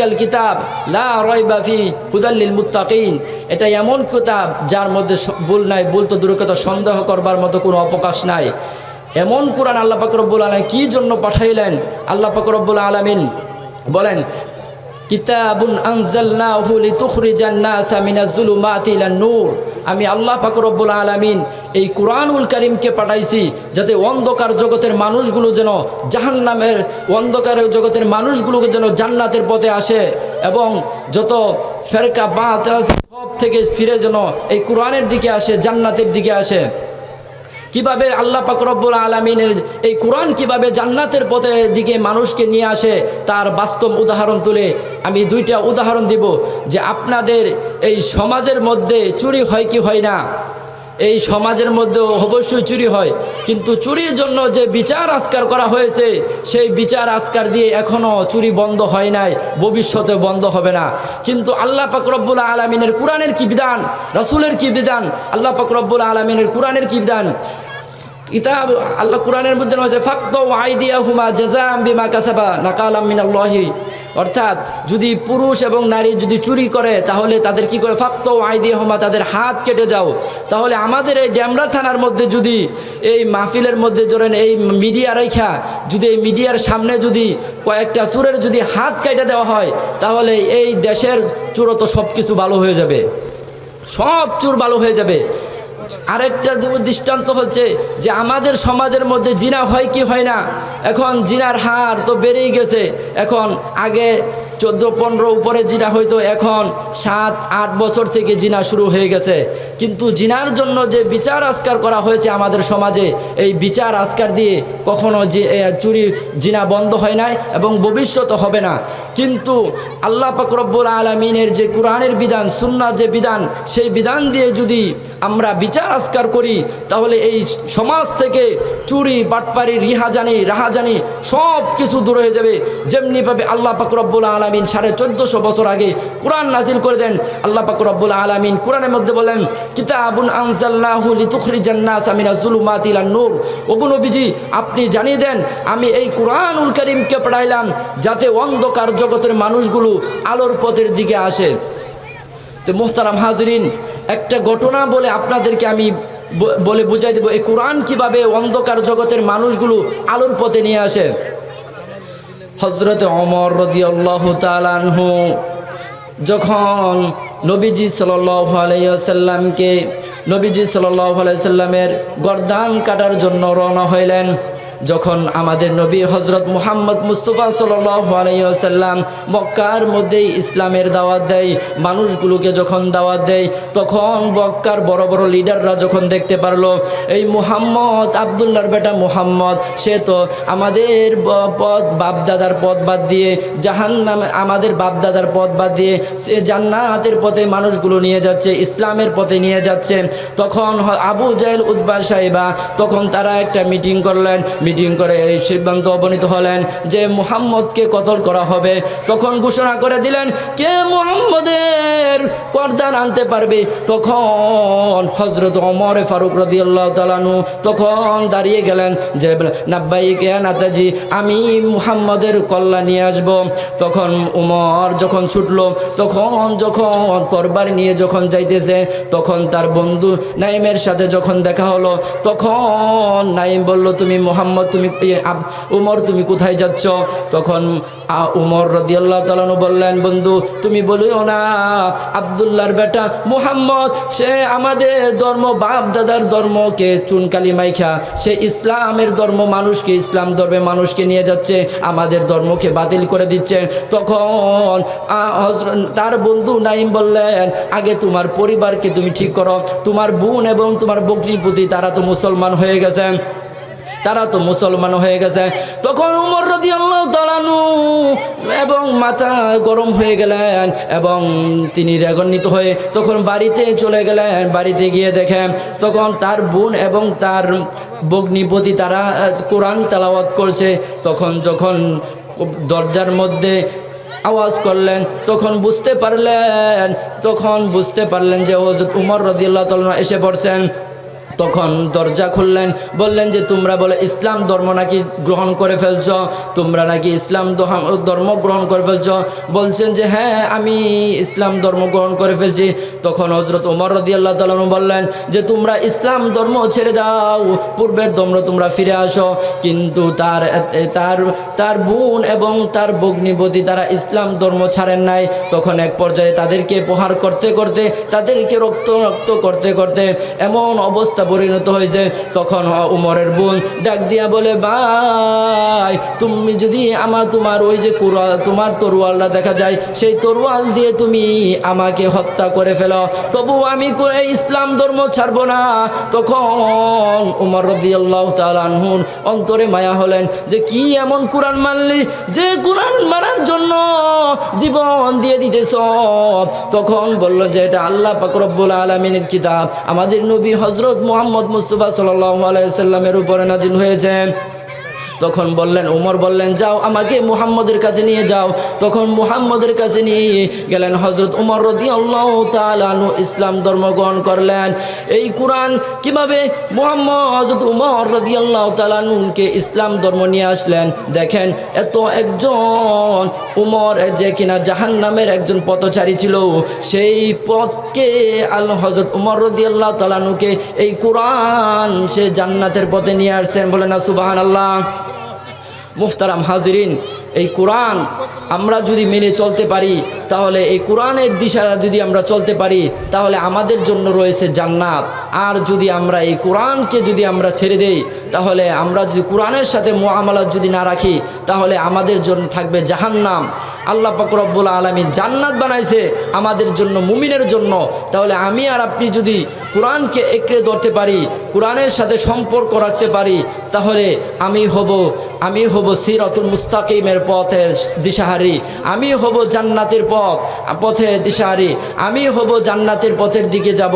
জালিকাল কিতাব, লা রয়বা ফি হুদাল্লিল মুত্তাকিন। এটা এমন কিতাব যার মধ্যে ভুল নাই, ভুল তো দূরের কথা, সন্দেহ করবার মতো কোনো অবকাশ নাই। এমন কোরআন আল্লাহ পাক রব্বুল আলমিন কী জন্য পাঠাইলেন? আল্লাহ পাক রব্বুল আলমিন বলেন, কিতাবুন আনজালনাহু লিতুখরিজান নাসা মিনাজ জুলুমাতি ইলান নূর। আমি আল্লাহ পাক রব্বুল আলামিন এই কোরআনুল করিমকে পাঠাইছি যাতে অন্ধকার জগতের মানুষগুলো যেন জাহান্নামের অন্ধকার জগতের মানুষগুলোকে যেন জান্নাতের পথে আসে এবং যত ফেরকা বাঁধ সব থেকে ফিরে যেন এই কোরআনের দিকে আসে, জান্নাতের দিকে আসে। কীভাবে আল্লাহ পাকরব্বুল আলমিনের এই কোরআন কীভাবে জান্নাতের পথে দিকে মানুষকে নিয়ে আসে, তার বাস্তব উদাহরণ তুলে আমি দুইটা উদাহরণ দিব যে আপনাদের এই সমাজের মধ্যে চুরি হয় কি হয় না। এই সমাজের মধ্যে অবশ্যই চুরি হয়। কিন্তু চুরির জন্য যে বিচার আজকার করা হয়েছে, সেই বিচার আজকার দিয়ে এখনও চুরি বন্ধ হয় নাই, ভবিষ্যতে বন্ধ হবে না। কিন্তু আল্লাহ পাক রব্বুল আলমিনের কোরআনের কি বিধান? রাসূলের কি বিধান? আল্লাহ পাক রব্বুল আলমিনের কোরআনের কি বিধান? কিতাব, আল্লাহ কোরআনের মধ্যে রয়েছে ফাক্ত আইদিয়া হুমা জাজাম বিমা কাসাবা নাকালাম মিনাল্লাহি। অর্থাৎ যদি পুরুষ এবং নারী যদি চুরি করে, তাহলে তাদের কি করে? ফাক্ত আইদিয়া হুমা তাদের হাত কেটে যাও তাহলে আমাদের এই ড্যামরা থানার মধ্যে যদি এই মাহফিলের মধ্যে ধরেন এই মিডিয়া রেখা যদি এই মিডিয়ার সামনে যদি কয়েকটা চুরের যদি হাত কেটে দেওয়া হয়, তাহলে এই দেশের চুরো তো সব কিছু ভালো হয়ে যাবে। সব চুর ভালো হয়ে যাবে। আরেকটা দৃষ্টান্ত হচ্ছে যে আমাদের সমাজের মধ্যে জিনা হয় কি হয় না? এখন জিনার হার তো বেড়েই গেছে। এখন আগে চোদ্দ, পনেরো উপরে জিনা হয়তো এখন সাত, আট বছর থেকে জিনা শুরু হয়ে গেছে। কিন্তু জিনার জন্য যে বিচার আজকার করা হয়েছে আমাদের সমাজে, এই বিচার আজকার দিয়ে কখনো চুরি, জিনা বন্ধ হয় নাই এবং ভবিষ্যৎ হবে না। কিন্তু আল্লাহ পাক রব্বুল আলমিনের যে কোরআনের বিধান সুন্না যে বিধান, সেই বিধান দিয়ে যদি আমরা বিচার আজকার করি, তাহলে এই সমাজ থেকে চুরি, বাটপারি, রিহাজানি, রাহাজানি সব কিছু দূর হয়ে যাবে। যেমনিভাবে আল্লাহ পাক রব্বুল আলমিন সাড়ে চোদ্দোশো বছর আগে কোরআন নাজিল করে দেন, আল্লাহ পাক রব্বুল আলমিন কোরআনের মধ্যে বলেন, কিতাবুন আনজাল্লাহু লিতুখরিজান নাস মিনাজ জুলুমাতি ইলান নূর। ওগো নবীজি, আপনি জানিয়ে দেন, আমি এই কোরআনুল করিমকে পড়াইলাম যাতে অন্ধকার জগতের মানুষগুলো আলোর পথের দিকে আসে। তো মোহতারাম হাজরিন একটা ঘটনা বলে আপনাদেরকে আমি বলে বুঝাই দেব। এই কোরআন কীভাবে অন্ধকার জগতের মানুষগুলো আলোর পথে নিয়ে আসে? হজরত অমর রদি আল্লাহ তালানহু যখন নবীজি সাল্লাসাল্লামকে নবীজি সাল্লাসাল্লামের গরদান কাটার জন্য রওনা হইলেন যখন আমাদের নবী হজরত মুহাম্মদ মুস্তফা সাল্লাম মক্কার মধ্যেই ইসলামের দাওয়াত দেয়, মানুষগুলোকে যখন দাওয়াত দেয়, তখন মক্কার বড় বড় লিডাররা যখন দেখতে পারল, এই মুহাম্মদ আবদুল্লার বেটা মুহাম্মদ, সে তো আমাদের পথ বাপদাদার পথ বাদ দিয়ে জাহান নামে আমাদের বাপদাদার পথ বাদ দিয়ে, সে জান্নাতের পথে মানুষগুলো নিয়ে যাচ্ছে, ইসলামের পথে নিয়ে যাচ্ছে। তখন আবু জাহেল উদ্বা সাহেবা তখন তারা একটা মিটিং করলেন মিটিং করে এই সিদ্ধান্ত অবনীত হলেন যে মুহাম্মদকে কতল করা হবে। তখন ঘোষণা করে দিলেন, কে মুহাম্মদের করদান আনতে পারবে। তখন হজরত অমর ফারুক রদি আল্লাহ তালানু তখন দাঁড়িয়ে গেলেন। যে নাব্বাই কে নাতাজি, আমি মুহাম্মদের কল্লা নিয়ে আসব। তখন উমর যখন ছুটলো, তখন যখন তরবার নিয়ে যখন যাইতেছে, তখন তার বন্ধু নাইমের সাথে যখন দেখা হলো, তখন নাইম বলল, তুমি মোহাম্মদ, তুমি উমর, তুমি কোথায় যাচ্ছ? তখন উমর রদিয়াল্লাহ তালানু বললেন, বন্ধু, তুমি বলিও না আবদুল্লাহর বেটা মুহাম্মদ, সে আমাদের ধর্ম, বাপ দাদার ধর্মকে চুনকালি মাইখা, সে ইসলামের ধর্ম মানুষকে, ইসলাম ধর্মে মানুষকে নিয়ে যাচ্ছে, আমাদের ধর্মকে বাতিল করে দিচ্ছে। তখন তার বন্ধু নাইম বললেন, আগে তোমার পরিবারকে তুমি ঠিক করো। তোমার বোন এবং তোমার বকরিপতি তারা তো মুসলমান হয়ে গেছেন। তারা তো মুসলমান হয়ে গেছে। তখন উমর রদি আল্লাহ তালানু এবং মাথা গরম হয়ে গেলেন এবং তিনি রেগান্বিত হয়ে তখন বাড়িতে চলে গেলেন। বাড়িতে গিয়ে দেখেন তখন তার বোন এবং তার বগ্নিপতি তারা কোরআন তেলাওয়াত করছে। তখন যখন দরজার মধ্যে আওয়াজ করলেন, তখন বুঝতে পারলেন, তখন বুঝতে পারলেন যে হজরত উমর রদিয়াল্লাহ তালন এসে পড়ছেন। তখন দরজা খুললেন, বললেন যে, তোমরা বলে ইসলাম ধর্ম নাকি গ্রহণ করে ফেলছ? তোমরা নাকি ইসলাম ধর্ম গ্রহণ করে ফেলছ? বলছেন যে হ্যাঁ আমি ইসলাম ধর্ম গ্রহণ করে ফেলছি। তখন হজরত ওমর রদি আল্লাহ তালন বললেন যে, তোমরা ইসলাম ধর্ম ছেড়ে দাও, পূর্বের ধর্ম তোমরা ফিরে আসো। কিন্তু তার তার তার বোন এবং তার ভগ্নিপতি তারা ইসলাম ধর্ম ছাড়েন নাই। তখন এক পর্যায়ে তাদেরকে প্রহার করতে করতে, তাদেরকে রক্ত রক্ত করতে করতে এমন অবস্থা পরিণত হয়েছে, তখন উমরের বোন ডাক দিয়া বলে, ভাই, তুমি যদি আমার, তোমার ওই যে কুরা তোমার তরোয়ালটা দেখা যায়, সেই তরুয়াল দিয়ে তুমি আমাকে হত্যা করে ফেলো। তবু আমি ইসলাম ধর্ম ছাড়বো না। তখন উমর রদিয়াল্লাহ অন্তরে মায়া হলেন যে, কি এমন কোরআন মানলি যে কোরআন মারার জন্য জীবন দিয়ে দিতে সব তখন বলল যে, এটা আল্লাহ পাকরব্বুল আলমিনের কিতাব। আমাদের নবী হজরত মোহাম্মদ মুস্তফা সাল্লাহ আলাইসাল্লামের উপরে নাজিল হয়েছে। তখন বললেন, উমর বললেন, যাও আমাকে মুহাম্মদের কাছে নিয়ে যাও। তখন মুহাম্মদের কাছে নিয়ে গেলেন হজরত উমর রদি আল্লাহ তালু ইসলাম ধর্ম গ্রহণ করলেন। এই কোরআন কীভাবে মুহাম্মদ হজরত উমর রদি আল্লাহ তালুকে ইসলাম ধর্ম নিয়ে আসলেন? দেখেন, এত একজন উমর যে কিনা জাহান নামের একজন পথচারী ছিল, সেই পথকে আল হজরত উমর রদি আল্লাহ তালানুকে এই কোরআন সে জান্নাতের পথে নিয়ে আসছেন। বলে না সুবাহান আল্লাহ মুহতারাম হাজরিন এই কোরআন আমরা যদি মেনে চলতে পারি, তাহলে এই কোরআনের দিশা যদি আমরা চলতে পারি, তাহলে আমাদের জন্য রয়েছে জান্নাত। আর যদি আমরা এই কোরআনকে যদি আমরা ছেড়ে দেই, তাহলে আমরা যদি কোরআনের সাথে মোয়ামলাত যদি না রাখি, তাহলে আমাদের জন্য থাকবে জাহান্নাম। আল্লাহ পাকরব্বুল আলমী জান্নাত বানাইছে আমাদের জন্য, মুমিনের জন্য। তাহলে আমি আর আপনি যদি কোরআনকে একড়ে ধরতে পারি, কোরআনের সাথে সম্পর্ক রাখতে পারি, তাহলে আমি হব আমি হব সিরাতুল মুস্তাকিমের পথের দিশাহারি আমি হব জান্নাতের পথ পথে দিশাহারি আমি হব জান্নাতের পথের দিকে যাব।